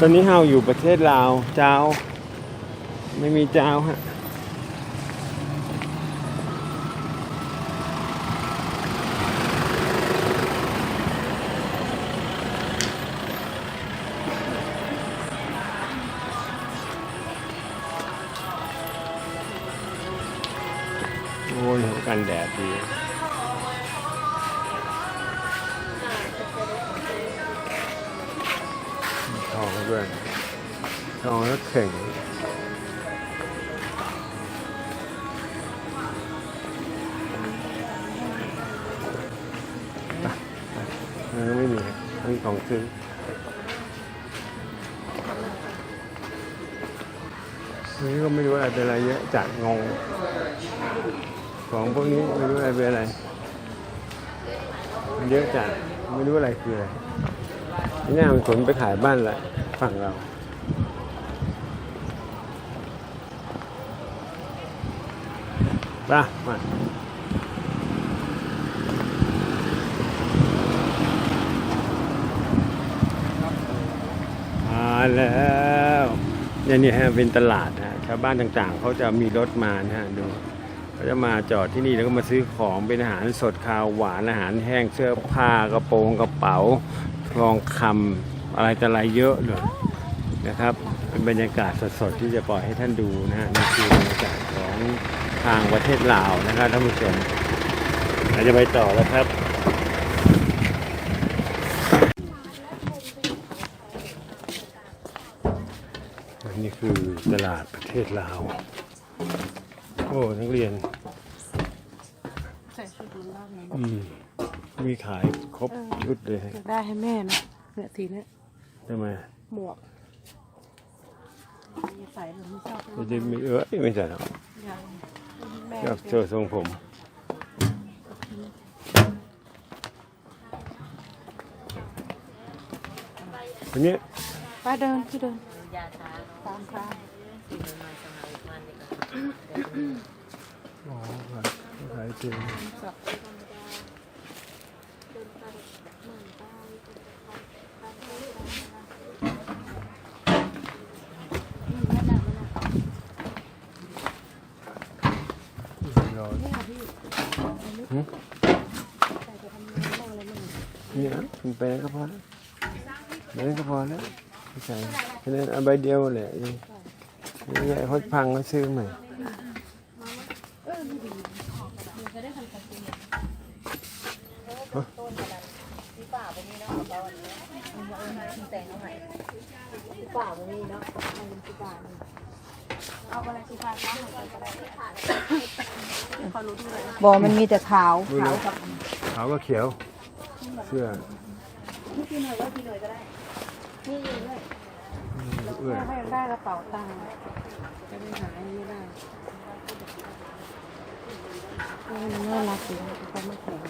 ตอนนี้เฮาอยู่ประเทศลาวเจ้า ไม่มีเจ้าฮะโอ้ยกันแดดดี ด้วยทองแล้วเข่งไปไปเออไม่มีไม่มีของซื้อซื้อก็ไม่รู้อะไรเป็นอะไรเยอะจัดงง ของพวกนี้ไม่รู้อะไรเป็นอะไรเยอะจัดไม่รู้อะไรคืออะไรนี่มันขนไปขายบ้านแหละ ฝั่งเราป่ะมามาแล้วเนี่ยนี่ฮะเป็นตลาดนะชาวบ้านต่างๆเขาจะมีรถมานะฮะดูเขาจะมาจอดที่นี่แล้วก็มาซื้อของเป็นอาหารสดคาวหวานอาหารแห้งเสื้อผ้ากระโปรงกระเป๋าทองคำ อะไรต่ออะไรเยอะเลยนะครับ เป็นบรรยากาศสดๆที่จะปล่อยให้ท่านดูนะฮะนี่คือบรรยากาศของทางประเทศลาวนะครับท่านผู้ชมเราจะไปต่อแล้วครับนี่คือตลาดประเทศลาว โอ้นักเรียนใส่ชุดมันรอบนั้นอืมมีขายครบชุดเลยอยากได้ให้แม่นะเนี่ยทีเนี้ย ทำไมหมวกอย่าใส่หนูไม่ชอบจะได้มีเอ้ยไม่ใช่หรอกอย่างแม่ชอบเจอทรงผมอันนี้ป้าเดินพี่เดินตามค่ะอ๋อครับขายเต็มจับ รอ เนี่ยพี่ ใส่ไปทำงานบ้างอะไรบ้างนี่นะคุณไปแล้วก็พอแล้วไปแล้วก็พอแล้วไม่ใช่แค่นั้นเอาใบเดียวแหละนี่นี่ไอ้เขาพังเขาซื้อใหม่ป่าวันนี้เนาะมันเป็นป่า เอาอะไรสีฟ้าฟ้าหน่อยก็ได้เขารู้ด้วยบอมันมีแต่ขาวดูเลยขาวก็เขียว เสื้อนี่พี่หน่อยว่าพี่หน่อยก็ได้ นี่ด้วยเอื้อให้ได้กระเป๋าตังค์จะไปหาอันนี้ได้เออมันน่ารักดีเขาไม่แข็ง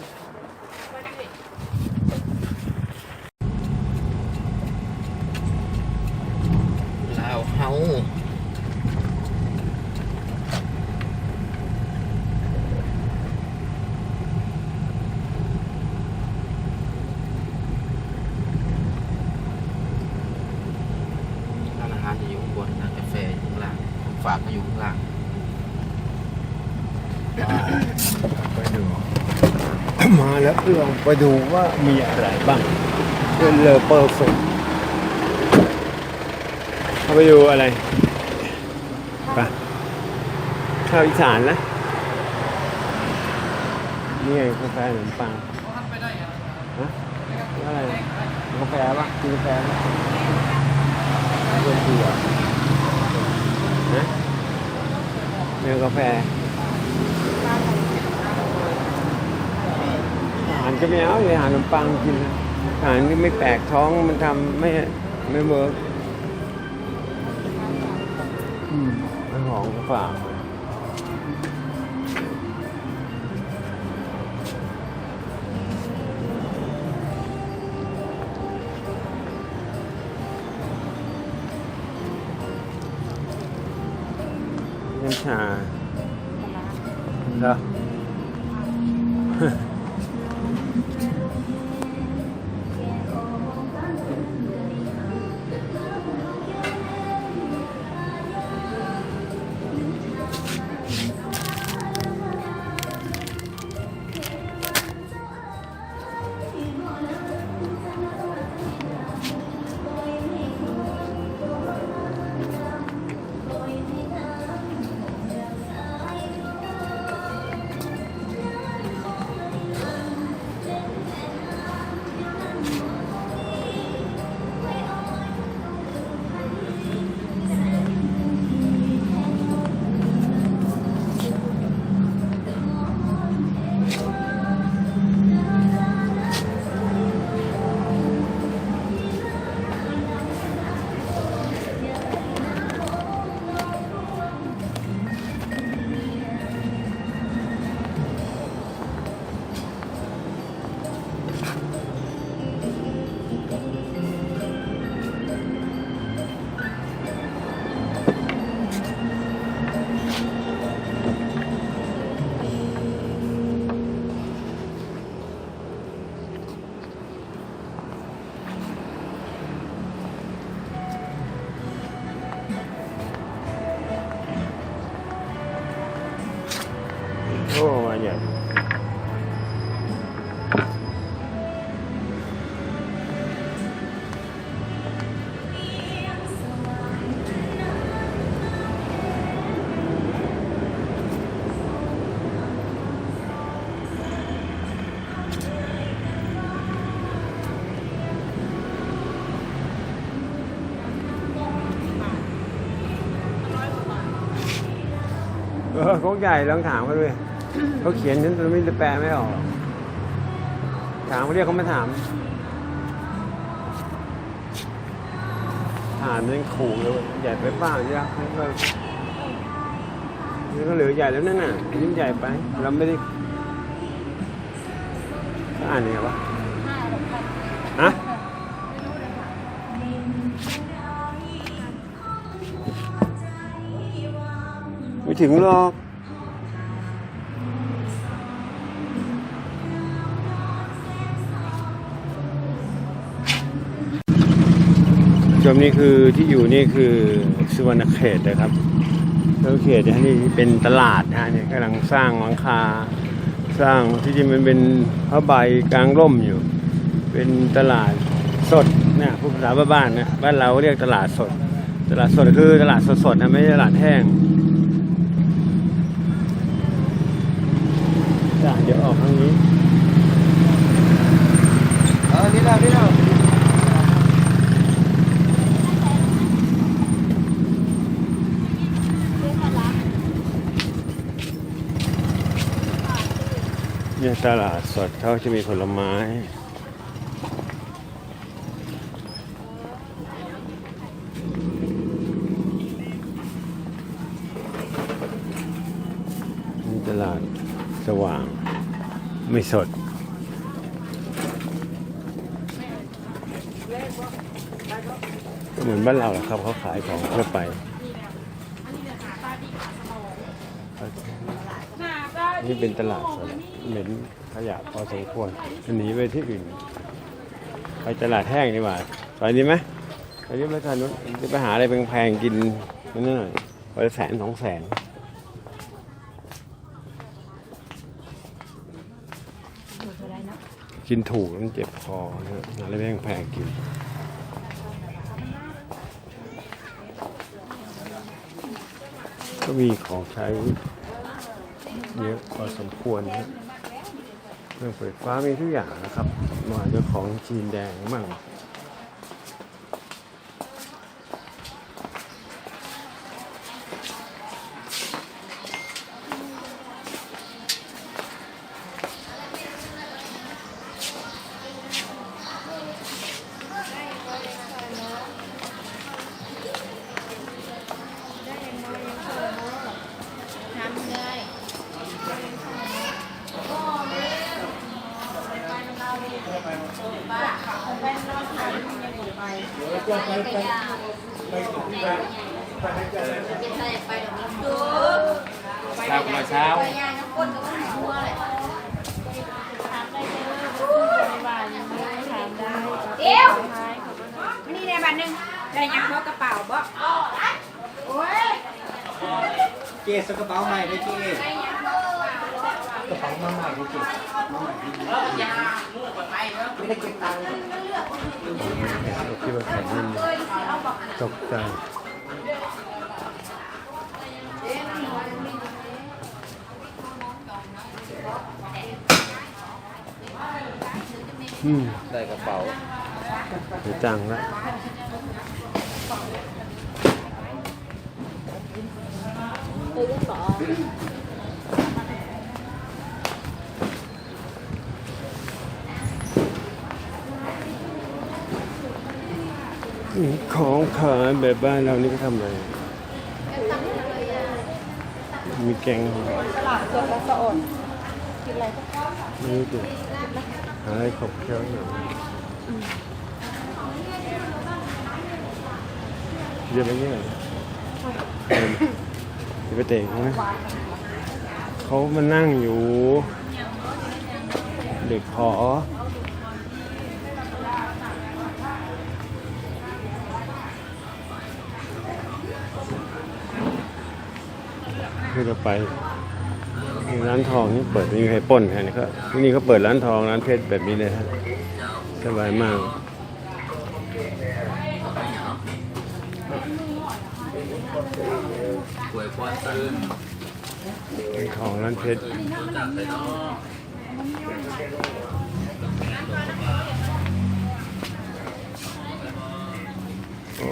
ลาวเฮาร้านอาหารจะอยู่ข้างบนร้านกาแฟอยู่ข้างล่างข อยู่ข้างล่างไปดู มาแล้วลองไปดูว่ามีอะไรบ้างเป็นเลอเปอร์ฟเข้าไปดูอะไรไปข้าวอีสานนะนี่ไงกาแฟขนมปังฮะอะไรกาแฟปะกินกาแฟปะเบอร์เกลือฮะเมล กาแฟอาหารก็ไม่เอาเลยอาหารขนมปังกินนะอาหารก็ไม่แปลกท้องมันทำไม่ไม่เวิร์กอืมมันหอมก็ฝากน้ำชา เหร เออเขาใหญ่ลองถามเขาด้วยเขาเขียนฉันไม่ได้แปลไม่ออก ถามเขาเรียกเขามาถามถามนั่นขู่เลยว่าใหญ่ไปเปล่ายักษ์นี่ก็นี่ก็เหลือใหญ่แล้วนั่นน่ะอันนี่ใหญ่ไปเราไม่ได้เขาอ่านยังไงวะฮะไม่ถึงหรอก ชมนี่คือที่อยู่นี่คือสุวรรณเขตนะครับสุวรรณเขตนี่นี่เป็นตลาดนะเนี่ยกำลังสร้างหลังคาสร้างที่จริงมันเป็นผ้าใบกลางร่มอยู่ เป็นตลาดสดนะพูดภาษาบ้านๆนะบ้านเราเรียกตลาดสด ตลาดสดคือตลาดสดๆนะไม่ใช่ตลาดแห้งเดี๋ยวออกทางนี้เออนี่เรานี่เรา เนี่ยตลาดสดเขาจะมีผลไม้ นี่ตลาดสว่างไม่สดก็เหมือนบ้านเราแหละครับเขาขายของทั่วไปนี่เป็นตลาดสด เหม็นขยะพอสมควรหนีไปที่อื่น ไปตลาดแห้งดีกว่าไปดีไหมไปดีไหมทานนู้นจะไปหาอะไรแพงๆกินนั่นหน่อยวันละแสนสองแสนกินถูกแล้วมันเจ็บคอนะฮะหาอะไรแพงๆกิน ก็มีของใช้เยอะพอสมควรนะ เครื่องไฟฟ้ามีทุกอย่างนะครับมาเจ้าของจีนแดงมั่ง เดี๋ยวนี่ในบัตรหนึ่งได้ยังเพราะกระเป๋าบ่โอ้ยเจ๊สกระเป๋าใหม่เลยเจ๊กระเป๋ามาใหม่เลยเจ๊มาใหม่ไม่ได้เก็บตังค์คิดว่าแข็งนิดนึงตกใจอืมได้กระเป๋า เดี๋ยวจังละนี่ของขายแบบบ้านเรานี่ก็ทำอะไรมีแกงตลาดสดและสะอดกินอะไรก็ไม่รู้จะหาอะไรขบเคี้ยวหน่อย เรียนไปเงี้ยเหรอเดี๋ยวไปเตะเขาไหมเขามานั่งอยู่ เด็กขอคือเราไปร้านทองนี่เปิดมีใครปล้นใครนะครับที่นี่เขาเปิดร้านทองร้านเพชรแบบนี้เลยฮะสบายมาก ป่วยความซื่นร้นทองร้านเพชรจัดไปเนาะโอ้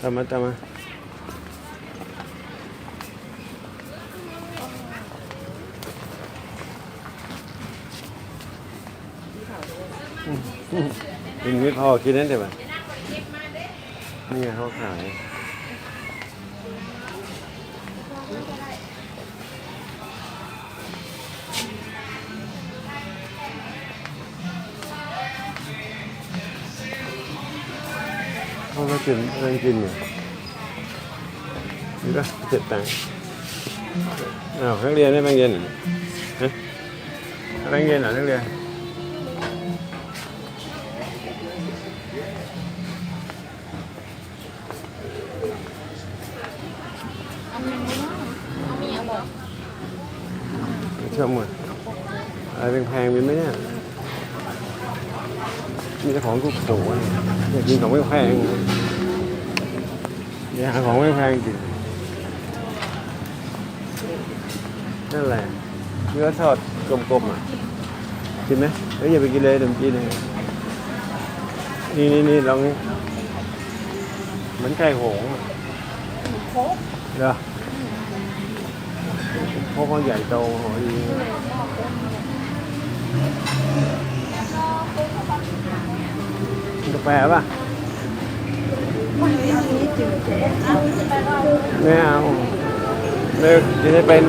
ตามมาตามมาอืม ไม่พอกินนั่นเดี๋ยวนี่เขาขายเขามากินอะไรกินเนี่ยนี่ก็เจ็ดตังค์อ้าวนักเรียนได้บางเย็นเหรอฮะบางเย็นเหรอนักเรียน ชอบหมดอะไรแพงๆมีไหมเนี่ย มีแต่ของถูกโผล่อยากกินของไม่แพงอยากหาของไม่แพงกินนั่นแหละเนื้อทอดกลมๆอะกินไหมเฮ้ยอย่าไปกินเลยเดี๋ยวมันกินเลยนี่นี่นี่ลองนี่เหมือนไก่โหงอะเหรอ โคกเขาใหญ่โตหอยกาแฟป่ะไม่เอาเลิกจะได้เป็น